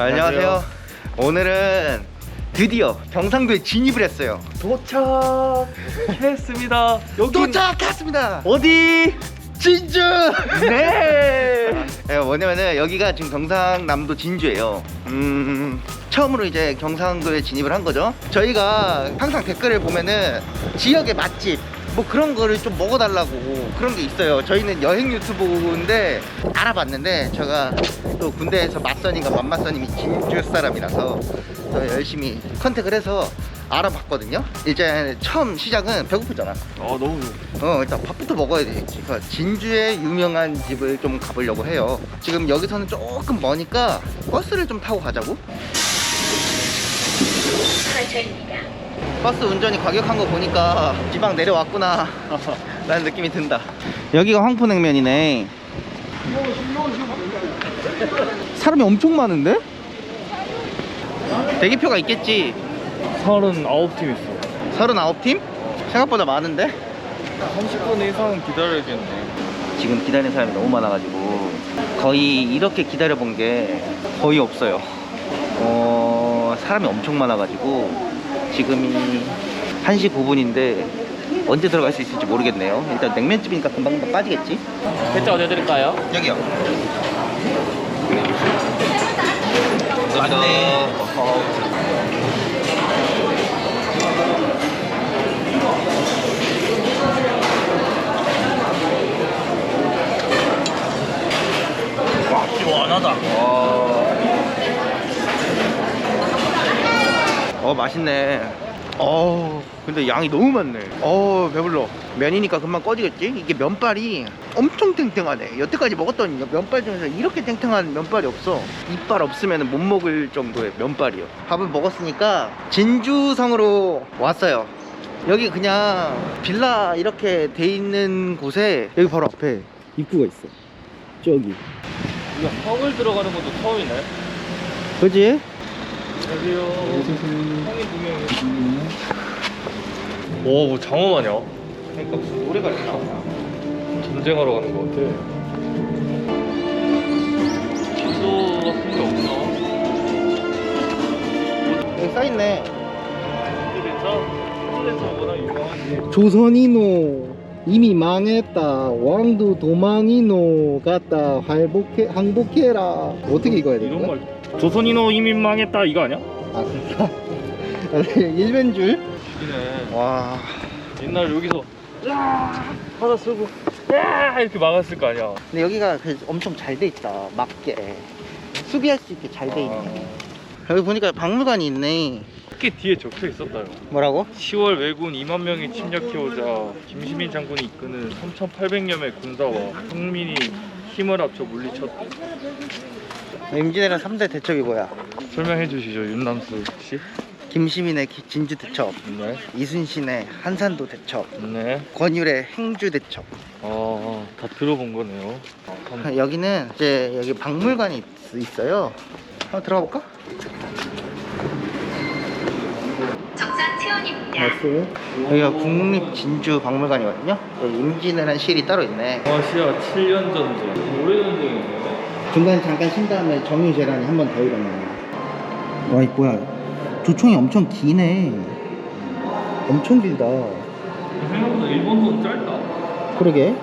안녕하세요. 오늘은 드디어 경상도에 진입을 했어요. 도착했습니다. 여기 도착했습니다. 어디? 진주. 네. 네, 뭐냐면은 여기가 지금 경상남도 진주예요. 음, 처음으로 이제 경상도에 진입을 한 거죠. 저희가 항상 댓글을 보면은 지역의 맛집 뭐 그런 거를 좀 먹어달라고 그런 게 있어요. 저희는 여행 유튜브인데 알아봤는데 제가 또 군대에서 맞선이가 만맞선님이 진주 사람이라서 또 열심히 컨택을 해서 알아봤거든요. 이제 처음 시작은 배고프잖아. 아 너무 어 일단 밥부터 먹어야 되겠지 진주의 유명한 집을 좀 가보려고 해요 지금 여기서는 조금 머니까 버스를 좀 타고 가자고 버스 운전이 과격한 거 보니까 지방 내려왔구나 라는 느낌이 든다 여기가 황포냉면이네 사람이 엄청 많은데? 대기표가 있겠지 39팀 있어. 39팀? 생각보다 많은데? 30분 이상 기다려야겠네. 지금 기다리는 사람이 너무 많아가지고 거의 이렇게 기다려본 게 거의 없어요. 어, 사람이 엄청 많아가지고 지금이 1시 9분인데 언제 들어갈 수 있을지 모르겠네요. 일단 냉면집이니까 금방 금방 빠지겠지? 대짜 어디 드릴까요? 여기요. 맞네. 와 시원하다. 어 맛있네. 어 근데 양이 너무 많네. 어 배불러. 면이니까 금방 꺼지겠지? 이게 면발이 엄청 탱탱하네. 여태까지 먹었던 면발 중에서 이렇게 탱탱한 면발이 없어. 이빨 없으면 못 먹을 정도의 면발이요. 밥을 먹었으니까 진주성으로 왔어요. 여기 그냥 빌라 이렇게 돼 있는 곳에 여기 바로 앞에 입구가 있어. 저기. 이거 성을 들어가는 것도 처음이네. 그지? 오, 뭐 장어 마냐? 그러니까 무슨 노래가 있나? 전쟁하러 가는 것 같아. 진도 같은 게 없나? 여기 써있네. 워낙 유명한 조선인호 이미 망했다 왕도 도망이노 갔다 활복해 항복해라 어떻게 읽어야 되는 이런 거야? 말. 조선인호 이민 망했다 이거 아니야? 아 그런가? 일변 줄? 이네. 와 옛날 여기서 야 하나 쓰고 야 이렇게 막았을 거 아니야. 근데 여기가 그 엄청 잘 돼 있다 맞게 수비할 수 있게 잘 돼 있네 여기 보니까 박물관이 있네 특히 뒤에 적혀 있었다요. 뭐라고? 10월 왜군 2만 명이 침략해오자 김시민 장군이 이끄는 3,800여 명의 군사와 국민이 힘을 합쳐 물리쳤다. 임진왜란 3대 대첩이 뭐야? 설명해 주시죠 윤남수 씨. 김시민의 기- 진주 대첩 네. 이순신의 한산도 대첩 네. 권율의 행주 대첩 아, 다 들어본 거네요. 아, 한- 여기는 이제 여기 박물관이 있- 있어요. 한번 들어가 볼까? 정상 체온입니다. 여기가 국립 진주 박물관이거든요. 여기 임진왜란 실이 따로 있네. 아시아 7년 전쟁. 오래 전 쟁이네요. 중간에 잠깐 쉰 다음에 정유 재란이 한 번 더 일어나. 와, 이 뭐야? 조총이 엄청 기네. 엄청 길다. 생각보다 일본도 짧다. 그러게.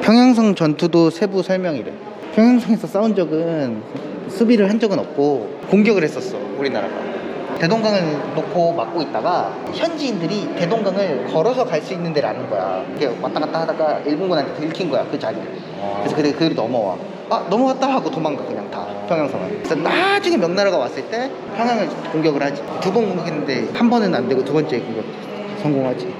평양성 전투도 세부 설명이래. 평양성에서 싸운 적은 수비를 한 적은 없고 공격을 했었어 우리나라가. 대동강을 놓고 막고 있다가 현지인들이 대동강을 걸어서 갈 수 있는 데를 아는 거야. 이렇게 왔다 갔다 하다가 일본군한테 들킨 거야 그 자리를. 그래서 그들 그들이 넘어와. 아 넘어왔다 하고 도망가 그냥 다 평양성을. 그래서 나중에 명나라가 왔을 때 평양을 공격을 하지. 두 번 공격했는데 한 번은 안 되고 두 번째 공격 성공하지.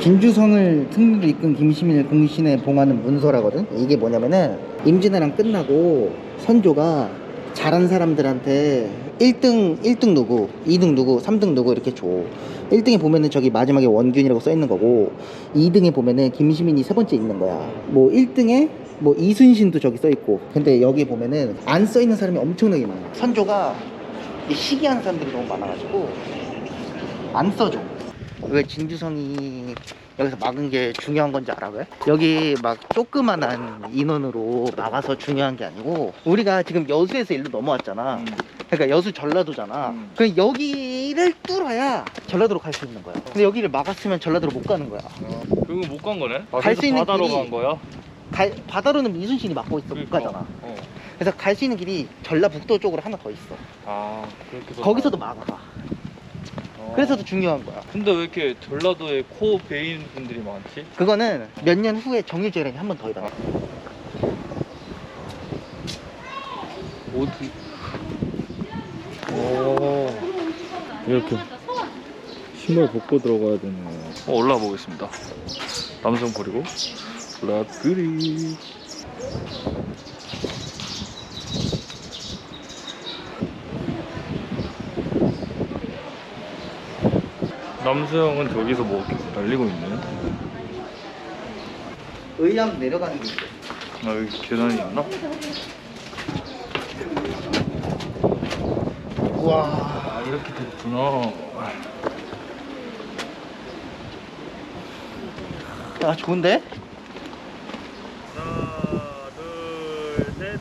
진주성을 승리로 이끈 김시민을 공신에 봉하는 문서라거든. 이게 뭐냐면은 임진왜란 끝나고 선조가 잘한 사람들한테 1등 1등 누구, 2등 누구, 3등 누구 이렇게 줘. 1등에 보면은 저기 마지막에 원균이라고 써 있는 거고 2등에 보면은 김시민이 세 번째 있는 거야. 뭐 1등에 뭐 이순신도 저기 써 있고. 근데 여기 보면은 안 써 있는 사람이 엄청나게 많아. 선조가 이 시기하는 사람들이 너무 많아가지고 안 써줘. 왜 진주성이 여기서 막은 게 중요한 건지 알아 왜? 여기 막 조그만한 인원으로 막아서 중요한 게 아니고 우리가 지금 여수에서 일로 넘어왔잖아. 음. 그러니까 여수 전라도잖아. 음. 그 여기를 뚫어야 전라도로 갈 수 있는 거야. 근데 여기를 막았으면 전라도로 못 가는 거야. 그거 못간 거네? 아, 갈수 있는 바다로 길이- 간 거야? 갈- 바다로는 이순신이 막고 있어 못 그러니까. 가잖아. 어. 그래서 갈 수 있는 길이 전라북도 쪽으로 하나 더 있어. 아 그렇게 해서 거기서도 가- 막아가. 어. 그래서 더 중요한 거야. 근데 왜 이렇게 전라도에 코어 베인 분들이 많지? 그거는 몇 년 후에 정일재련이 한 번더 일어나. 어디? 오 이렇게 신발 벗고 들어가야 되네. 어, 올라가 보겠습니다. 남성 버리고 라그리. 남수형은 저기서 뭐 날리고 있네. 의암 내려가는 게 있어. 아 여기 계단이 있나? 우와. 아 이렇게 됐구나. 아 좋은데? 하나, 둘, 셋.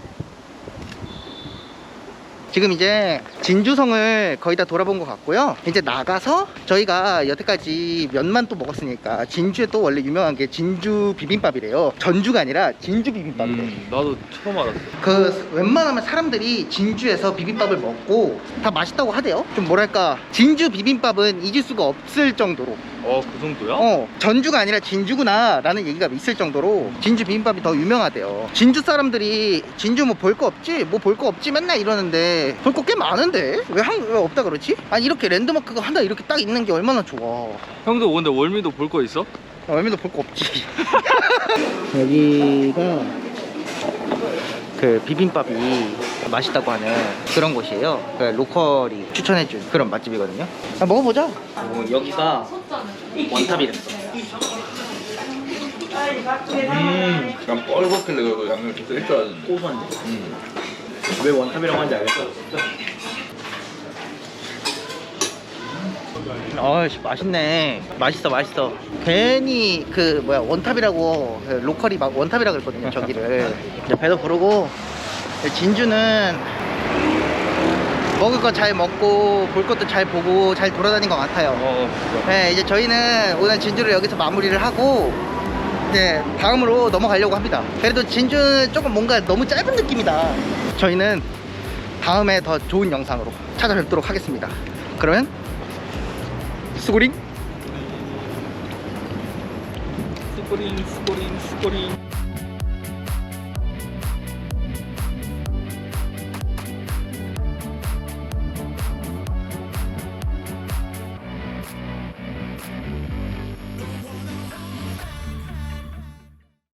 지금 이제 진주성을 거의 다 돌아본 것 같고요. 이제 나가서 저희가 여태까지 면만 또 먹었으니까 진주에 또 원래 유명한 게 진주 비빔밥이래요. 전주가 아니라 진주 비빔밥이래. 음, 나도 처음 알았어. 그 웬만하면 사람들이 진주에서 비빔밥을 먹고 다 맛있다고 하대요. 좀 뭐랄까 진주 비빔밥은 잊을 수가 없을 정도로 어, 그 정도야? 어 전주가 아니라 진주구나 라는 얘기가 있을 정도로 진주 비빔밥이 더 유명하대요. 진주 사람들이 진주 뭐 볼 거 없지? 뭐 볼 거 없지? 맨날 이러는데 볼 거 꽤 많은데 왜, 한, 왜 없다 그러지? 아니 이렇게 랜드마크가 하나 이렇게 딱 있는 게 얼마나 좋아. 형도 근데 월미도 볼 거 있어? 얼마도 볼 거 없지. 여기가 그 비빔밥이 맛있다고 하는 그런 곳이에요. 그 로컬이 추천해준 그런 맛집이거든요. 아, 먹어보자. 어, 여기가 원탑이랬어. 음, 난 뻘겋길래 그거 양념 좀쓸줄 알았는데. 고소한데. 음. 왜 원탑이라고 하는지 알겠어? 어이씨 맛있네 맛있어 맛있어 괜히 그 뭐야 원탑이라고 그 로컬이 막 원탑이라고 그랬거든요 저기를 이제 배도 부르고 진주는 먹을 거 잘 먹고 볼 것도 잘 보고 잘 돌아다닌 것 같아요 어, 진짜. 네, 이제 저희는 오늘 진주를 여기서 마무리를 하고 이제 다음으로 넘어가려고 합니다. 그래도 진주는 조금 뭔가 너무 짧은 느낌이다. 저희는 다음에 더 좋은 영상으로 찾아뵙도록 하겠습니다. 그러면 수고링 스코링, 스코링, 스코링.